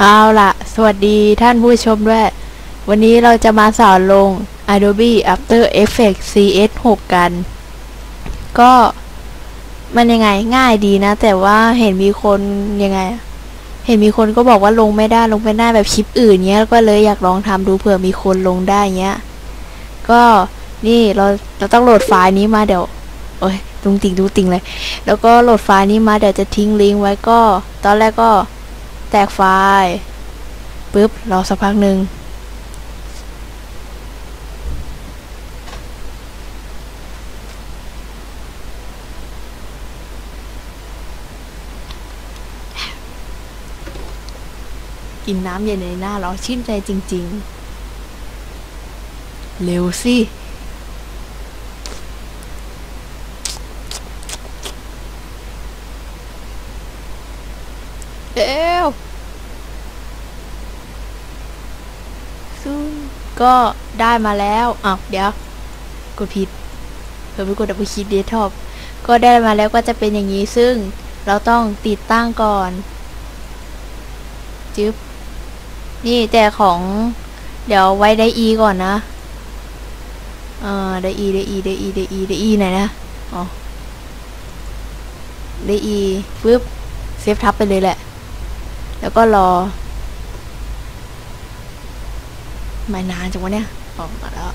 เอาล่ะ สวัสดีท่านผู้ชมด้วย วันนี้เราจะมาสอนลง Adobe After Effects CS 6 กัน ก็มันยังไงง่ายดีนะ แต่ว่าเห็นมีคนยังไง เห็นมีคนก็บอกว่าลงไม่ได้ลงไม่ได้แบบคลิปอื่นเนี้ยก็เลยอยากลองทำดูเผื่อมีคนลงได้เนี้ย ก็นี่เราเราต้องโหลดไฟล์นี้มาเดี๋ยว โอ้ย ตุงติงตุงติงเลย แล้วก็โหลดไฟล์นี้มาเดี๋ยวจะทิ้งลิงก์ไว้ก็ ตอนแรกก็แตกไฟล์ปุ๊บรอสักพักหนึ่งกินน้ำเย็นในหน้าเราชื่นใจจริง ๆ เร็วสิ วซึ่งก็ได้มาแล้วอ้าวเดี๋ยว กดผิดเพิ่มไปกดดับเบิลคลิกเดสก์ท็อปก็ได้มาแล้วก็จะเป็นอย่างนี้ซึ่งเราต้องติดตั้งก่อนจึ๊บนี่แต่ของ เดี๋ยวไว้ได้ e ก่อนนะเออได้ e ได้ e ได้ e ได้ e ได้ e ไหนนะอ๋อได้ e ปึ๊บเซฟทับไปเลยแหละ แล้วก็รอไม่นานจังวะเนี่ยออกมาแล้ว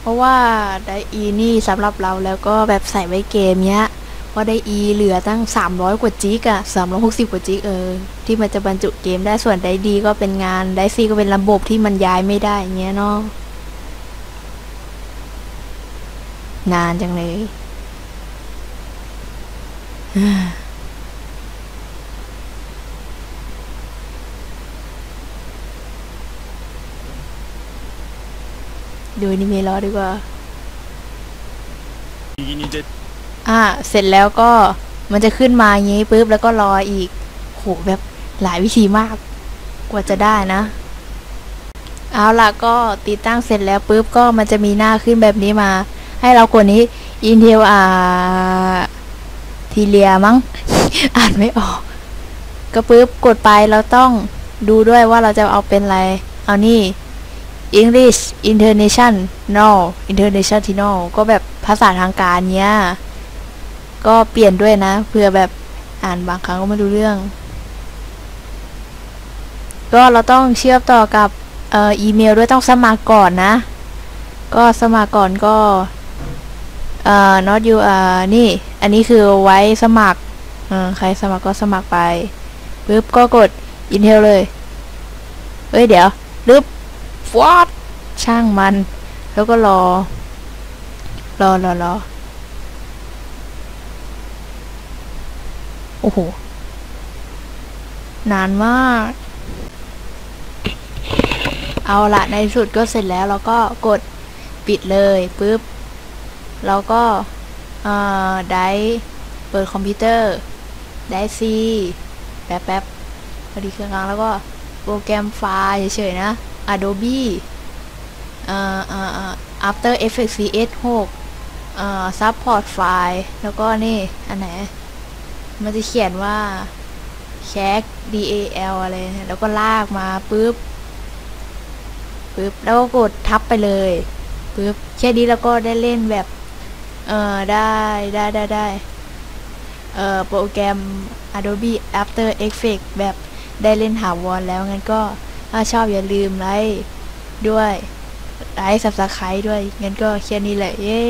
เพราะว่าได้อีนี่สำหรับเราแล้วก็แบบใส่ไว้เกมเนี้ยเพราได้อีเหลือตั้ง 300 กว่าจิกอะ360 กว่าจิกเออ ที่มันจะบรรจุเกมได้ส่วนได้ดีก็เป็นงานได้ซีก็เป็นระบบที่มันย้ายไม่ได้เงี้ยเนาะ นานจังเลยดูนิเมะล้อดีกว่า อ่าเสร็จแล้วก็มันจะขึ้นมาอย่างนี้ปุ๊บ แล้วก็รออีก โห แบบหลายวิธีมาก กว่าจะได้นะ เอาล่ะก็ติดตั้งเสร็จแล้วปุ๊บ ก็มันจะมีหน้าขึ้นแบบนี้มา ให้เรากดนี้ Intel อ่าทีเลียมั้ง อ่านไม่ออก ก็ปุ๊บกดไปเราต้องดูด้วยว่าเราจะเอาเป็นอะไร เอานี่ English International International ก็แบบภาษาทางการเนี้ย ก็เปลี่ยนด้วยนะเผื่อแบบอ่านบางครั้งก็ไม่รู้เรื่อง ก็เราต้องเชื่อมต่อกับอออีเมลด้วยต้องสมัครก่อนนะ ก็สมัครก่อนก็ เอ่อ not you อ่านี่ อันนี้คือไว้สมัครเออใครสมัครก็สมัครไปปึ๊บก็กด Intel เลย เฮ้ย เดี๋ยวลึบฟอดช่างมัน แล้วก็รอ รอรอรอโอ้โห นานมาก เอาละในที่สุดก็เสร็จแล้วเราก็กดปิดเลยปุ๊บ เราก็ได้เปิดคอมพิวเตอร์ได้ซีแป๊บแป๊บพอดีเครื่องกลางแล้วก็โปรแกรมไฟล์เฉยๆนะ Adobe เอ่อเอ่อเอ่อ After Effects CS6 เอ่อ Support ไฟล์แล้วก็นี่ อันไหน มันจะเขียนว่า c a c DAL อะไร แล้วก็ลากมาปุ๊บปุ๊บ แล้วก็กดทับไปเลยปุ๊บ แค่นี้แล้วก็ได้เล่นแบบ เออได้ได้ได้ได้เออโปรแกรม Adobe After Effects แบบได้เล่นถาวรแล้วงั้นก็ถ้าชอบอย่าลืมไลค์ด้วยไลค์ Subscribe ด้วยงั้นก็แค่นี้แหละ เย้